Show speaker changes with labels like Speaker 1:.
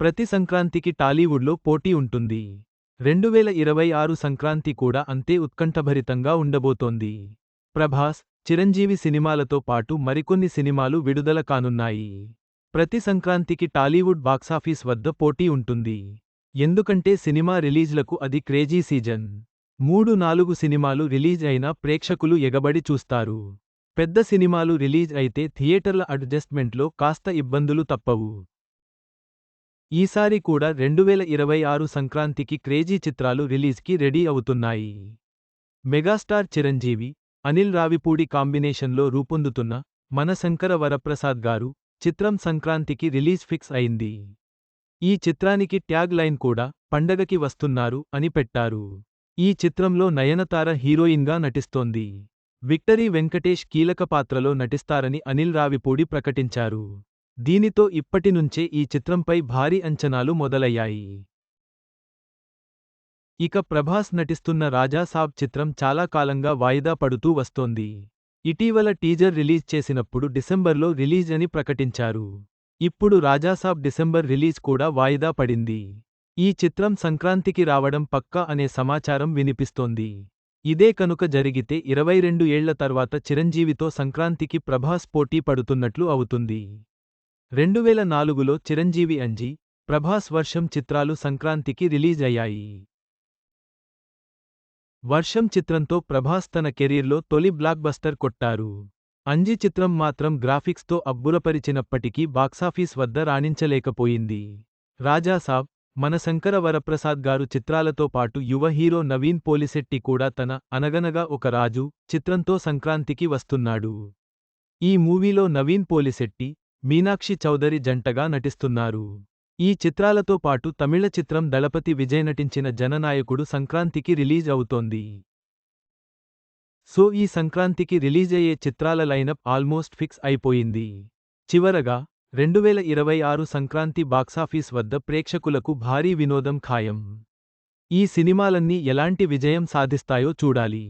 Speaker 1: ప్రతి సంక్రాంతికి టాలీవుడ్లో పోటీ ఉంటుంది. రెండు వేల ఇరవై ఆరు సంక్రాంతి కూడా అంతే ఉత్కంఠభరితంగా ఉండబోతోంది. ప్రభాస్ చిరంజీవి సినిమాలతో పాటు మరికొన్ని సినిమాలు విడుదల కానున్నాయి. ప్రతి సంక్రాంతికి టాలీవుడ్ బాక్సాఫీస్ వద్ద పోటీ ఉంటుంది. ఎందుకంటే సినిమా రిలీజ్లకు అది క్రేజీ సీజన్. మూడు నాలుగు సినిమాలు రిలీజ్ అయినా ప్రేక్షకులు ఎగబడి చూస్తారు. పెద్ద సినిమాలు రిలీజ్ అయితే థియేటర్ల అడ్జస్ట్మెంట్లో కాస్త ఇబ్బందులు తప్పవు. ఈసారి కూడా రెండువేల ఇరవై ఆరు సంక్రాంతికి క్రేజీ చిత్రాలు రిలీజ్కి రెడీ అవుతున్నాయి. మెగాస్టార్ చిరంజీవి అనిల్ రావిపూడి కాంబినేషన్లో రూపొందుతున్న మన శంకర వరప్రసాద్ గారు చిత్రం సంక్రాంతికి రిలీజ్ ఫిక్స్ అయింది. ఈ చిత్రానికి ట్యాగ్ లైన్ కూడా పండగకి వస్తున్నారు అని పెట్టారు. ఈ చిత్రంలో నయనతార హీరోయిన్గా నటిస్తోంది. విక్టరీ వెంకటేష్ కీలక పాత్రలో నటిస్తారని అనిల్ రావిపూడి ప్రకటించారు. దీనితో ఇప్పటినుంచే ఈ చిత్రంపై భారీ అంచనాలు మొదలయ్యాయి. ఇక ప్రభాస్ నటిస్తున్న రాజాసాబ్ చిత్రం చాలా కాలంగా వాయిదా పడుతూ వస్తోంది. ఇటీవల టీజర్ రిలీజ్ చేసినప్పుడు డిసెంబర్లో రిలీజ్ అని ప్రకటించారు. ఇప్పుడు రాజాసాబ్ డిసెంబర్ రిలీజ్ కూడా వాయిదా పడింది. ఈ చిత్రం సంక్రాంతికి రావడం పక్కా అనే సమాచారం వినిపిస్తోంది. ఇదే కనుక జరిగితే ఇరవై రెండు ఏళ్ళ తర్వాత చిరంజీవితో సంక్రాంతికి ప్రభాస్ పోటీ పడుతున్నట్లు అవుతుంది. రెండువేల నాలుగులో చిరంజీవి అంజీ ప్రభాస్ వర్షం చిత్రాలు సంక్రాంతికి రిలీజ్ అయ్యాయి. వర్షం చిత్రంతో ప్రభాస్ తన కెరీర్లో తొలి బ్లాక్బస్టర్ కొట్టారు. అంజి చిత్రం మాత్రం గ్రాఫిక్స్తో అబ్బురపరిచినప్పటికీ బాక్సాఫీస్ వద్ద రాణించలేకపోయింది. రాజాసాబ్ మన శంకర వరప్రసాద్ గారు చిత్రాలతో పాటు యువ హీరో నవీన్ పోలిశెట్టి కూడా తన అనగనగా ఒక రాజు చిత్రంతో సంక్రాంతికి వస్తున్నాడు. ఈ మూవీలో నవీన్ పోలిశెట్టి మీనాక్షి చౌదరి జంటగా నటిస్తున్నారు. ఈ చిత్రాలతో పాటు తమిళ చిత్రం దళపతి విజయ్ నటించిన జననాయకుడు సంక్రాంతికి రిలీజ్ అవుతోంది. సో ఈ సంక్రాంతికి రిలీజ్ అయ్యే చిత్రాల లైనప్ ఆల్మోస్ట్ ఫిక్స్ అయిపోయింది. చివరగా రెండువేల ఇరవై ఆరు సంక్రాంతి బాక్సాఫీస్ వద్ద ప్రేక్షకులకు భారీ వినోదం ఖాయం. ఈ సినిమాలన్నీ ఎలాంటి విజయం సాధిస్తాయో చూడాలి.